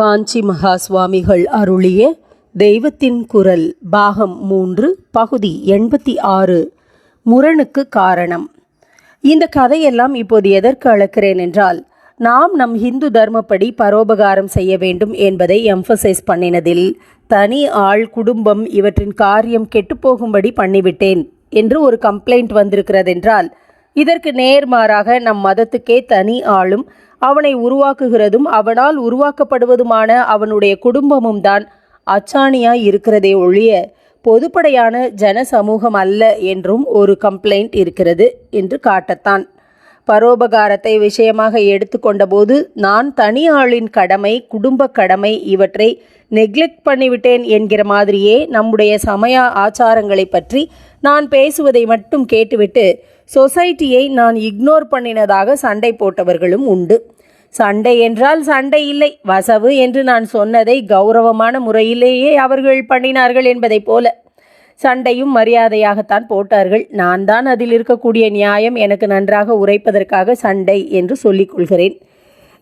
காஞ்சி மகா சுவாமிகள் அருளிய தெய்வத்தின் குரல் பாகம் மூன்று பகுதி எண்பத்தி ஆறு முரணுக்கு காரணம். இந்த கதையெல்லாம் இப்போது எதற்கு அழைக்கிறேன் என்றால் நாம் நம் ஹிந்து தர்மப்படி பரோபகாரம் செய்ய வேண்டும் என்பதை எம்பசைஸ் பண்ணினதில் தனி ஆள் குடும்பம் இவற்றின் காரியம் கெட்டுப்போகும்படி பண்ணிவிட்டேன் என்று ஒரு கம்ப்ளைண்ட் வந்திருக்கிறதென்றால் இதற்கு நேர்மாறாக நம் மதத்துக்கே தனி ஆளும் அவனை உருவாக்குகிறதும் அவனால் உருவாக்கப்படுவதுமான அவனுடைய குடும்பமும் தான் அச்சாணியாய் இருக்கிறதே ஒழிய பொதுப்படையான ஜன சமூகம் அல்ல என்றும் ஒரு கம்ப்ளைண்ட் இருக்கிறது என்று காட்டத்தான். பரோபகாரத்தை விஷயமாக எடுத்துக்கொண்டபோது நான் தனி ஆளின் கடமை குடும்ப கடமை இவற்றை நெக்லெக்ட் பண்ணிவிட்டேன் என்கிற மாதிரியே நம்முடைய சமய ஆச்சாரங்களை பற்றி நான் பேசுவதை மட்டும் கேட்டுவிட்டு சொசைட்டியை நான் இக்னோர் பண்ணினதாக சண்டை போட்டவர்களும் உண்டு. சண்டை என்றால் சண்டை இல்லை. வசவு என்று நான் சொன்னதை கௌரவமான முறையிலேயே அவர்கள் பண்ணினார்கள் என்பதைப் போல. சண்டையும் மரியாதையாகத்தான் போட்டார்கள். நான் தான் அதில் இருக்கக்கூடிய நியாயம் எனக்கு நன்றாக உரைப்பதற்காக சண்டை என்று சொல்லிக் கொள்கிறேன்.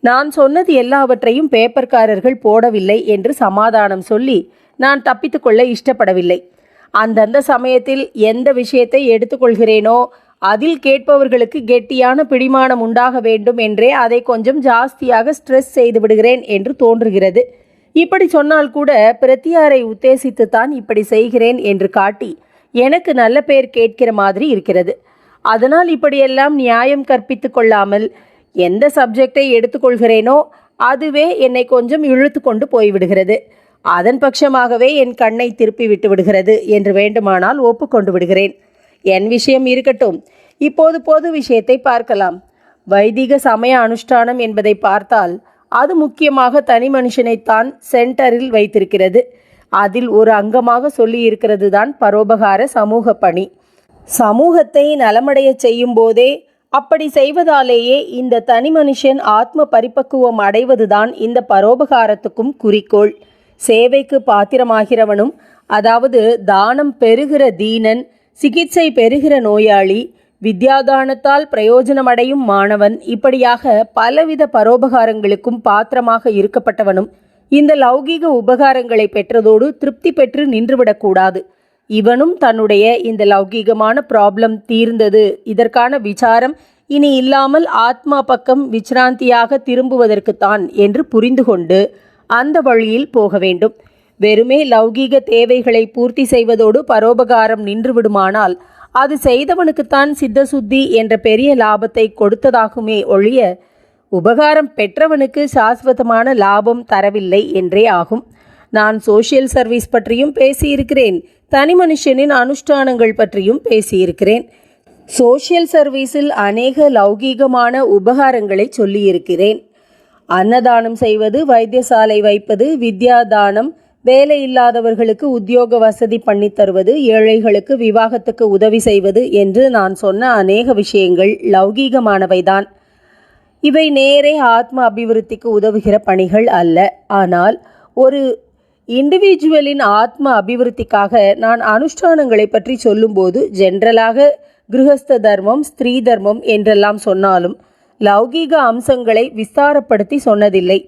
நான் சொன்னது எல்லாவற்றையும் பேப்பர்காரர்கள் போடவில்லை என்று சமாதானம் சொல்லி நான் தப்பித்துக்கொள்ள இஷ்டப்படவில்லை. அந்தந்த சமயத்தில் எந்த விஷயத்தை எடுத்துக்கொள்கிறேனோ அதில் கேட்பவர்களுக்கு கெட்டியான பிடிமானம் உண்டாக வேண்டும் என்றே அதை கொஞ்சம் ஜாஸ்தியாக ஸ்ட்ரெஸ் செய்து விடுகிறேன் என்று தோன்றுகிறது. இப்படி சொன்னால் கூட பிரத்தியாரை உத்தேசித்து தான் இப்படி செய்கிறேன் என்று காட்டி எனக்கு நல்ல பேர் கேட்கிற மாதிரி இருக்கிறது. அதனால் இப்படியெல்லாம் நியாயம் கற்பித்து கொள்ளாமல் எந்த சப்ஜெக்டை எடுத்துக்கொள்கிறேனோ அதுவே என்னை கொஞ்சம் இழுத்து கொண்டு போய்விடுகிறது. அதன் பட்சமாகவே என் கண்ணை திருப்பி விட்டு விடுகிறது என்று வேண்டுமானால் ஒப்புக்கொண்டு விடுகிறேன். என் விஷயம் இருக்கட்டும். இப்போது பொது விஷயத்தை பார்க்கலாம். வைதிக சமய அனுஷ்டானம் என்பதை பார்த்தால் அது முக்கியமாக தனி மனுஷனைத்தான் சென்டரில் வைத்திருக்கிறது. அதில் ஒரு அங்கமாக சொல்லி இருக்கிறது தான் பரோபகார சமூக பணி. சமூகத்தை நலமடைய செய்யும் போதே அப்படி செய்வதாலேயே இந்த தனி மனுஷன் ஆத்ம பரிபக்குவம் அடைவதுதான் இந்த பரோபகாரத்துக்கும் குறிக்கோள். சேவைக்கு பாத்திரமாகிறவனும் அதாவது தானம் பெறுகிற தீனன் சிகிச்சை பெறுகிற நோயாளி வித்யாதானத்தால் பிரயோஜனமடையும் மாணவன் இப்படியாக பலவித பரோபகாரங்களுக்கும் பாத்திரமாக இருக்கப்பட்டவனும் இந்த லௌகீக உபகாரங்களை பெற்றதோடு திருப்தி பெற்று நின்றுவிடக்கூடாது இவனும் தன்னுடைய இந்த லௌகீகமான ப்ராப்ளம் தீர்ந்தது. இதற்கான விசாரம் இனி இல்லாமல் ஆத்மா பக்கம் விச்ராந்தியாக திரும்புவதற்குத்தான் என்று புரிந்து கொண்டு அந்த வழியில் போக வேண்டும். வெறுமே லௌகீக தேவைகளை பூர்த்தி செய்வதோடு பரோபகாரம் நின்றுவிடுமானால் அது செய்தவனுக்குத்தான் சித்த சுத்தி என்ற பெரிய லாபத்தை கொடுத்ததாகுமே ஒழிய உபகாரம் பெற்றவனுக்கு சாஸ்வதமான லாபம் தரவில்லை என்றே ஆகும். நான் சோஷியல் சர்வீஸ் பற்றியும் பேசியிருக்கிறேன். தனி மனுஷனின் அனுஷ்டானங்கள் பற்றியும் பேசியிருக்கிறேன். சோஷியல் சர்வீஸில் அநேக லௌகீகமான உபகாரங்களை சொல்லியிருக்கிறேன். அன்னதானம் செய்வது வைத்தியசாலை வைப்பது வித்யாதானம் வேலை இல்லாதவர்களுக்கு உத்தியோக வசதி பண்ணி தருவது ஏழைகளுக்கு விவாகத்துக்கு உதவி செய்வது என்று நான் சொன்ன அநேக விஷயங்கள் லௌகீகமானவைதான். இவை நேரே ஆத்ம அபிவிருத்திக்கு உதவுகிற பணிகள் அல்ல. ஆனால் ஒரு இண்டிவிஜுவலின் ஆத்ம அபிவிருத்திக்காக நான் அனுஷ்டானங்களை பற்றி சொல்லும்போது ஜென்ரலாக கிருஹஸ்த தர்மம் ஸ்திரீ தர்மம் என்றெல்லாம் சொன்னாலும் லௌகீக அம்சங்களை விஸ்தாரப்படுத்தி சொன்னதில்லை.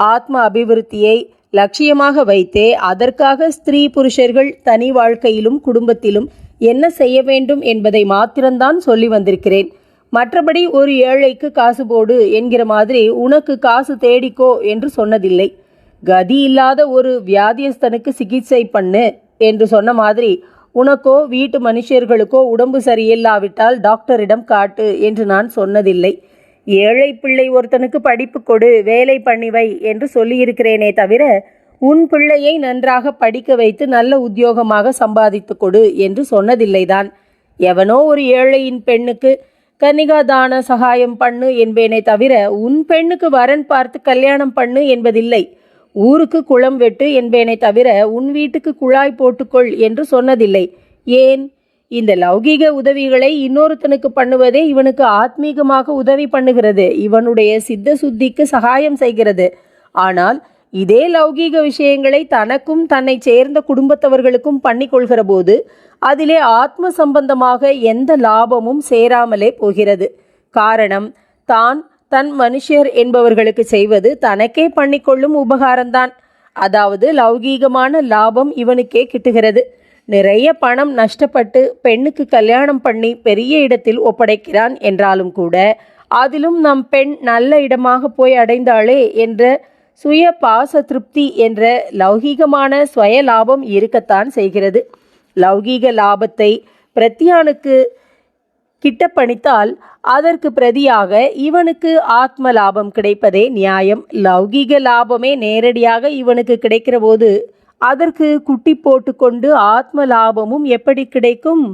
ஆத்ம அபிவிருத்தியை லட்சியமாக வைத்தே அதற்காக ஸ்திரீ புருஷர்கள் தனி வாழ்க்கையிலும் குடும்பத்திலும் என்ன செய்ய வேண்டும் என்பதை மாத்திரம்தான் சொல்லி வந்திருக்கிறேன். மற்றபடி ஒரு ஏழைக்கு காசு போடு என்கிற மாதிரி உனக்கு காசு தேடிக்கோ என்று சொன்னதில்லை. கதி இல்லாத ஒரு வியாதியஸ்தனுக்கு சிகிச்சை பண்ணு என்று சொன்ன மாதிரி உனக்கோ வீட்டு மனுஷர்களுக்கோ உடம்பு சரியில்லாவிட்டால் டாக்டரிடம் காட்டு என்று நான் சொன்னதில்லை. ஏழை பிள்ளை ஒருத்தனுக்கு படிப்பு கொடு வேலை பண்ணிவை என்று சொல்லியிருக்கிறேனே தவிர உன் பிள்ளையை நன்றாக படிக்க வைத்து நல்ல உத்தியோகமாக சம்பாதித்து கொடு என்று சொன்னதில்லைதான். எவனோ ஒரு ஏழையின் பெண்ணுக்கு கன்னிகாதான சகாயம் பண்ணு என்பேனே தவிர உன் பெண்ணுக்கு வரன் பார்த்து கல்யாணம் பண்ணு என்பதில்லை. ஊருக்கு குளம் வெட்டு என்பேனே தவிர உன் வீட்டுக்கு குழாய் போட்டுக்கொள் என்று சொன்னதில்லை. ஏன்? இந்த லௌகீக உதவிகளை இன்னொருத்தனுக்கு பண்ணுவதே இவனுக்கு ஆத்மீகமாக உதவி பண்ணுகிறது. இவனுடைய சித்த சுத்திக்கு சகாயம் செய்கிறது. ஆனால் இதே லௌகீக விஷயங்களை தனக்கும் தன்னை சேர்ந்த குடும்பத்தவர்களுக்கும் பண்ணிக்கொள்கிற போது அதிலே ஆத்ம சம்பந்தமாக எந்த லாபமும் சேராமலே போகிறது. காரணம் தான் தன் மனுஷர் என்பவர்களுக்கு செய்வது தனக்கே பண்ணிக்கொள்ளும் உபகாரம்தான். அதாவது லௌகீகமான லாபம் இவனுக்கே கிட்டுகிறது. நிறைய பணம் நஷ்டப்பட்டு பெண்ணுக்கு கல்யாணம் பண்ணி பெரிய இடத்தில் ஒப்படைக்கிறான் என்றாலும் கூட அதிலும் நம் பெண் நல்ல இடமாக போய் அடைந்தாளே என்ற சுய பாச திருப்தி என்ற லௌகீகமான சுய லாபம் இருக்கத்தான் செய்கிறது. லௌகீக லாபத்தை பிரத்தியானுக்கு கிட்ட பணித்தால் அதற்கு பிரதியாக இவனுக்கு ஆத்ம லாபம் கிடைப்பதே நியாயம். லௌகீக லாபமே நேரடியாக இவனுக்கு கிடைக்கிற போது அதற்கு குட்டி போட்டுக்கொண்டு ஆத்ம லாபமும் எப்படி கிடைக்கும்?